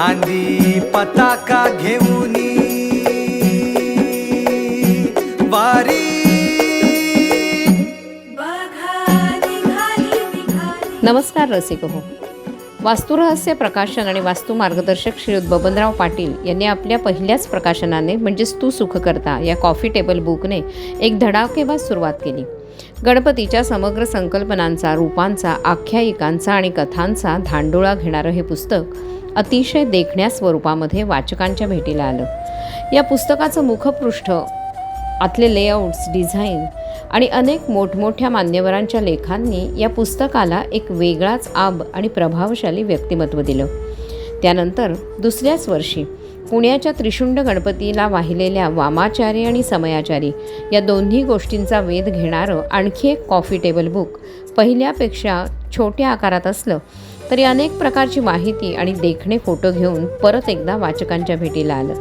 खांदी पताका घेऊन वारी. नमस्कार रसिक हो वास्तुरहस्य प्रकाशन आणि वास्तू मार्गदर्शक श्रीयुत बबनराव पाटील यांनी आपल्या पहिल्याच प्रकाशनाने म्हणजेच तू सुख करता या कॉफी टेबल बुकने एक धडाकेबाज सुरुवात केली. गणपतीच्या समग्र संकल्पनांचा रूपांचा आख्यायिकांचा आणि कथांचा धांडोळा घेणारं हे पुस्तक अतिशय देखण्या स्वरूपामध्ये वाचकांच्या भेटीला आलं. या पुस्तकाचं मुखपृष्ठ आतले लेआउट्स डिझाईन आणि अनेक मोठमोठ्या मान्यवरांच्या लेखांनी या पुस्तकाला एक वेगळाच आब आणि प्रभावशाली व्यक्तिमत्व दिलं. त्यानंतर दुसऱ्याच वर्षी पुण्याच्या त्रिशुंड गणपतीला वाहिलेल्या वामाचारी आणि समयाचारी या दोन्ही गोष्टींचा वेध घेणारं आणखी एक कॉफी टेबल बुक. पहिल्यापेक्षा छोट्या आकारात असलं तरी अनेक प्रकारची माहिती आणि देखणे फोटो घेऊन परत एकदा वाचकांच्या भेटीला आलं.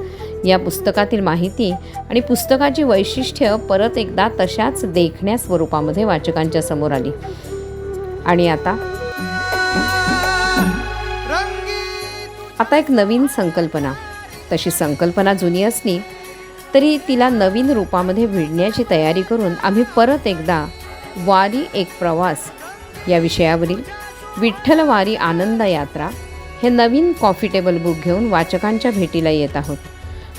या पुस्तकातील माहिती आणि पुस्तकाची वैशिष्ट्य परत एकदा तशाच देखण्या स्वरूपामध्ये वाचकांच्या समोर आली. आणि आता आता एक नवीन संकल्पना. तशी संकल्पना जुनी असली तरी तिला नवीन रूपामध्ये भिडण्याची तयारी करून आम्ही परत एकदा वारी एक प्रवास या विषयावरील विठ्ठल वारी आनंद यात्रा हे नवीन कॉफी टेबल बुक घेऊन वाचकांच्या भेटीला येत आहोत.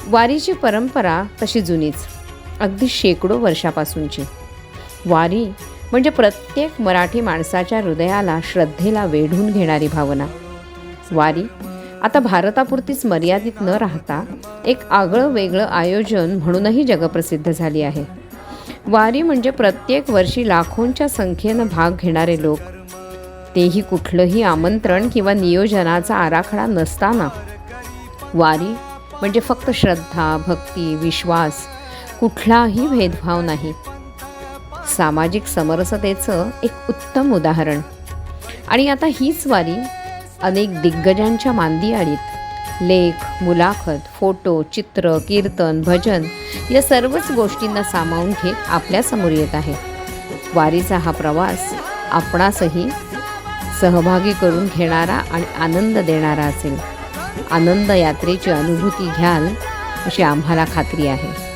वारीची परंपरा तशी जुनीच अगदी शेकडो वर्षापासूनची. वारी म्हणजे प्रत्येक मराठी माणसाच्या हृदयाला श्रद्धेला वेढून घेणारी भावना. वारी आता भारतापुरतीच मर्यादित न राहता एक आगळं वेगळं आयोजन म्हणूनही जगप्रसिद्ध झाली आहे. वारी म्हणजे प्रत्येक वर्षी लाखोंच्या संख्येनं भाग घेणारे लोक. तेही कुठलंही आमंत्रण किंवा नियोजनाचा आराखडा नसताना. वारी म्हणजे फक्त श्रद्धा भक्ती विश्वास कुठलाही भेदभाव नाही. सामाजिक समरसतेचं एक उत्तम उदाहरण. आणि आता हीच वारी अनेक दिग्गजांच्या मांदी लेख मुलाखत फोटो चित्र कीर्तन भजन या सर्वच गोष्टींना सामावून घेत आपल्यासमोर येत आहे. वारीचा हा प्रवास आपणासही सहभागी करून घेणारा आणि आनंद देणारा असेल. आनंद यात्रेची अनुभूती घ्याल अशी आम्हाला खात्री आहे.